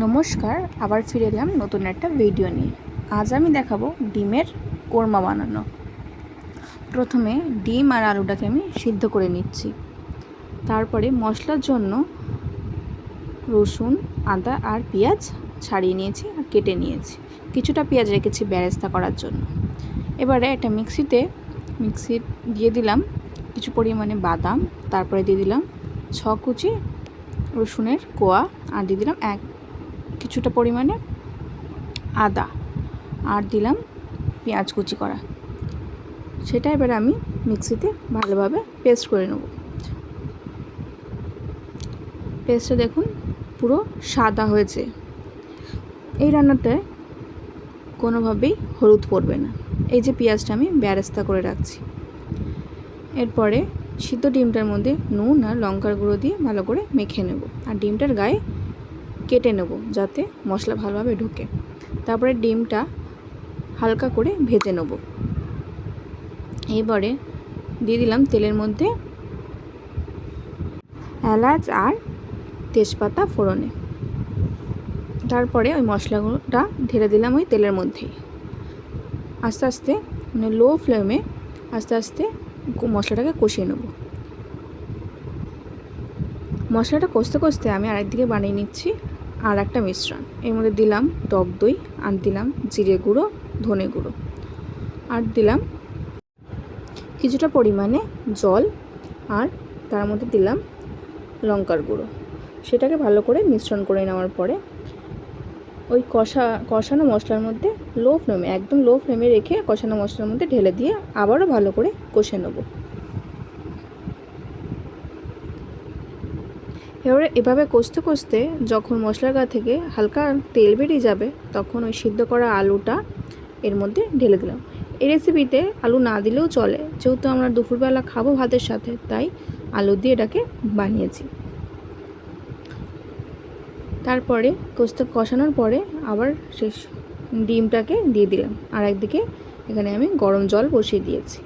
নমস্কার, আবার ফিরে এলাম নতুন একটা ভিডিও নিয়ে। আজ আমি দেখাবো ডিমের কোরমা বানানো। প্রথমে ডিম আর আলুটাকে আমি সিদ্ধ করে নিচ্ছি। তারপরে মশলার জন্য রসুন, আদা আর পেঁয়াজ ছাড়িয়ে নিয়েছি আর কেটে নিয়েছি। কিছুটা পেঁয়াজ রেখেছি ব্যারেস্তা করার জন্য। এবারে একটা মিক্সিতে, মিক্সি দিয়ে দিলাম কিছু পরিমাণে বাদাম, তারপরে দিয়ে দিলাম ছ কুচি রসুনের কোয়া আর দিয়ে দিলাম এক কিছুটা পরিমাণে আদা আর দিলাম পেঁয়াজ কুচি করা। সেটা এবার আমি মিক্সিতে ভালোভাবে পেস্ট করে নেব। পেস্টটা দেখুন, পুরো সাদা হয়েছে। এই রান্নাটায় কোনোভাবেই হলুদ পড়বে না। এই যে পেঁয়াজটা আমি ব্যারেস্তা করে রাখছি। এরপরে সিদ্ধ ডিমটার মধ্যে নুন আর লঙ্কার গুঁড়ো দিয়ে ভালো করে মেখে নেব। আর ডিমটার গায়ে কেটে নেব যাতে মশলা ভালোভাবে ঢোকে। তারপরে ডিমটা হালকা করে ভেজে নেব। এবারে দিয়ে দিলাম তেলের মধ্যে এলাচ আর তেজপাতা ফোড়নে। তারপরে ওই মশলাগুলোটা ঢেলে দিলাম ওই তেলের মধ্যেই। আস্তে আস্তে মানে লো ফ্লেমে আস্তে আস্তে মশলাটাকে কষিয়ে নেব। মশলাটা কষতে কষতে আমি আরেকদিকে বানিয়ে নিচ্ছি। আর একটা মিশ্রণ। এর মধ্যে দিলাম টক দই আর দিলাম জিরে গুঁড়ো, ধনে গুঁড়ো। আর দিলাম কিছুটা পরিমাণে জল আর তার মধ্যে দিলাম লঙ্কার গুঁড়ো। সেটাকে ভালো করে মিশ্রণ করে নেওয়ার পরে ওই কষা, কষানো মশলার মধ্যে লো ফ্লেমে একদম লো ফ্লেমে রেখে কষানো মশলার মধ্যে ঢেলে দিয়ে আবারও ভালো করে কষে নেব। এবারে এভাবে কষতে কষতে যখন মশলার গা থেকে হালকা তেল বেরিয়ে যাবে, তখন ওই সিদ্ধ করা আলুটা এর মধ্যে ঢেলে দিলাম। এই রেসিপিতে আলু না দিলেও চলে, যেহেতু আমরা দুপুরবেলা খাব ভাতের সাথে, তাই আলু দিয়ে এটাকে বানিয়েছি। তারপরে কষতে কষানোর পরে আবার শেষ ডিমটাকে দিয়ে দিলাম। আর একদিকে এখানে আমি গরম জল বসিয়ে দিয়েছি।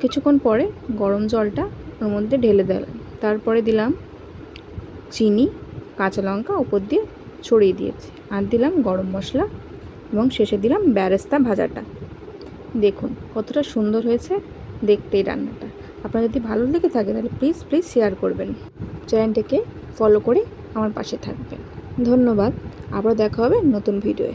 কিছুক্ষণ পরে গরম জলটা ওর মধ্যে ঢেলে দিলাম। তারপরে দিলাম চিনি, কাঁচা লঙ্কা উপর দিয়ে ছড়িয়ে দিয়েছি। আর দিলাম গরম মশলা এবং শেষে দিলাম ব্যারেস্তা ভাজাটা। দেখুন কতটা সুন্দর হয়েছে দেখতে এই রান্নাটা। আপনার যদি ভালো লেগে থাকে তাহলে প্লিজ প্লিজ শেয়ার করবেন। চ্যানেলটিকে ফলো করে আমার পাশে থাকবেন। ধন্যবাদ আবার দেখা হবে নতুন ভিডিওয়ে